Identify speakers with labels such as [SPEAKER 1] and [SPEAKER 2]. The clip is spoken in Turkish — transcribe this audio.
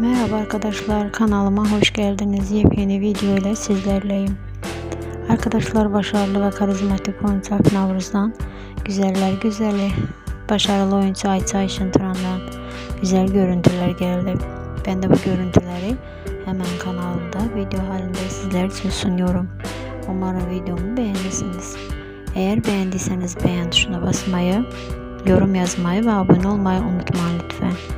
[SPEAKER 1] Merhaba arkadaşlar kanalıma hoş geldiniz. Yepyeni video ile sizlerleyim. Arkadaşlar başarılı ve karizmatik oyuncu Alp Navruz'dan güzeller güzeli başarılı oyuncu Ayça Ayşıntıran'dan güzel görüntüler geldi. Ben de bu görüntüleri hemen kanalımda video halinde sizler için sunuyorum. Umarım videomu beğenirsiniz. Eğer beğendiyseniz beğen tuşuna basmayı, yorum yazmayı ve abone olmayı unutmayın lütfen.